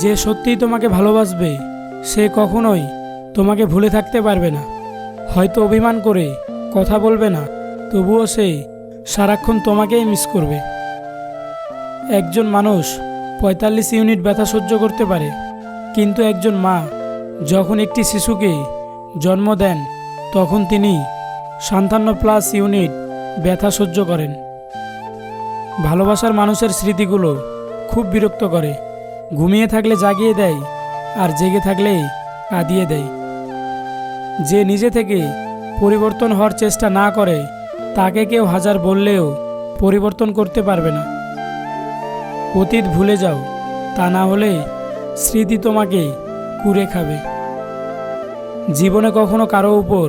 যে সত্যিই তোমাকে ভালোবাসবে, সে কখনোই তোমাকে ভুলে থাকতে পারবে না। হয়তো অভিমান করে কথা বলবে না, তবুও সে সারাক্ষণ তোমাকেই মিস করবে। একজন মানুষ পঁয়তাল্লিশ ইউনিট ব্যথা সহ্য করতে পারে, কিন্তু একজন মা যখন একটি শিশুকে জন্ম দেন, তখন তিনি সান্তান্ন প্লাস ইউনিট ব্যথা সহ্য করেন। ভালোবাসার মানুষের স্মৃতিগুলো খুব বিরক্ত করে। ঘুমিয়ে থাকলে জাগিয়ে দেয় আর জেগে থাকলে কাঁদিয়ে দেয়। যে নিজে থেকে পরিবর্তন হওয়ার চেষ্টা না করে, তাকে কেউ হাজার বললেও পরিবর্তন করতে পারবে না। অতীত ভুলে যাও, তা না হলে স্মৃতি তোমাকে কুড়ে খাবে। জীবনে কখনো কারও উপর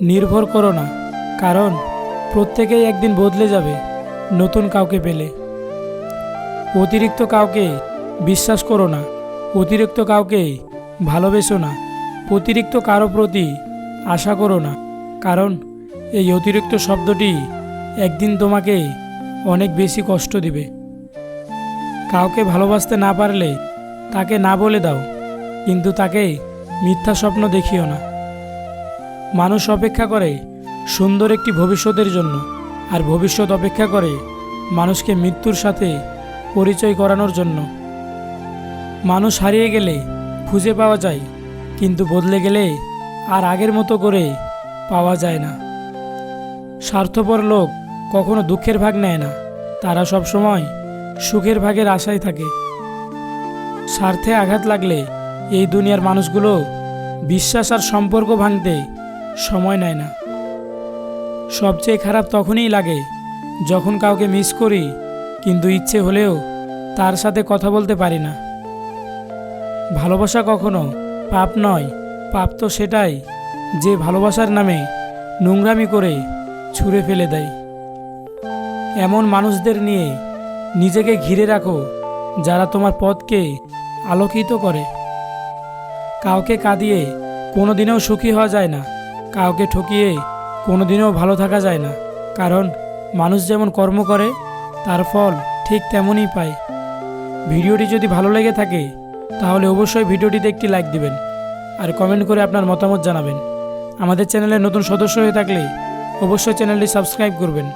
নির্ভর করো না, কারণ প্রত্যেকেই একদিন বদলে যাবে নতুন কাউকে পেলে। অতিরিক্ত কাউকে বিশ্বাস করো না। অতিরিক্ত কাউকে ভালোবেসো না। অতিরিক্ত কারও প্রতি আশা করো না। কারণ এই অতিরিক্ত শব্দটি একদিন তোমাকে অনেক বেশি কষ্ট দিবে। কাউকে ভালোবাসতে না পারলে তাকে না বলে দাও, কিন্তু তাকে মিথ্যা স্বপ্ন দেখিও না। মানুষ অপেক্ষা করে সুন্দর একটি ভবিষ্যতের জন্য, আর ভবিষ্যৎ অপেক্ষা করে মানুষকে মৃত্যুর সাথে পরিচয় করানোর জন্য। মানুষ হারিয়ে গেলে খুঁজে পাওয়া যায়, কিন্তু বদলে গেলে আর আগের মতো করে পাওয়া যায় না। স্বার্থপর লোক কখনো দুঃখের ভাগ নেয় না, তারা সব সময় সুখের ভাগের আশায় থাকে। স্বার্থে আঘাত লাগলে এই দুনিয়ার মানুষগুলো বিশ্বাস আর সম্পর্ক ভাঙতে সময় নেয় না। সবচেয়ে খারাপ তখনই লাগে যখন কাউকে মিস করি, কিন্তু ইচ্ছে হলেও তার সাথে কথা বলতে পারি না। ভালোবাসা কখনো পাপ নয়, পাপ তো সেটাই। যে ভালোবাসার নামে নোংরামি করে ছুঁড়ে ফেলে দেয়। এমন মানুষদের নিয়ে নিজেকে ঘিরে রাখো, যারা তোমার পথকে আলোকিত করে। কাউকে কাঁদিয়ে কোনোদিনও সুখী হওয়া যায় না, কাউকে ঠকিয়ে কোনোদিনও ভালো থাকা যায় না। কারণ মানুষ যেমন কর্ম করে, তার ফল ঠিক তেমনই পায়। ভিডিওটি যদি ভালো লেগে থাকে তাহলে অবশ্যই ভিডিওটিতে একটি লাইক দিবেন। আর কমেন্ট করে আপনার মতামত জানাবেন। আমাদের চ্যানেলে নতুন সদস্য হয়ে থাকলে অবশ্যই চ্যানেলটি সাবস্ক্রাইব করবেন।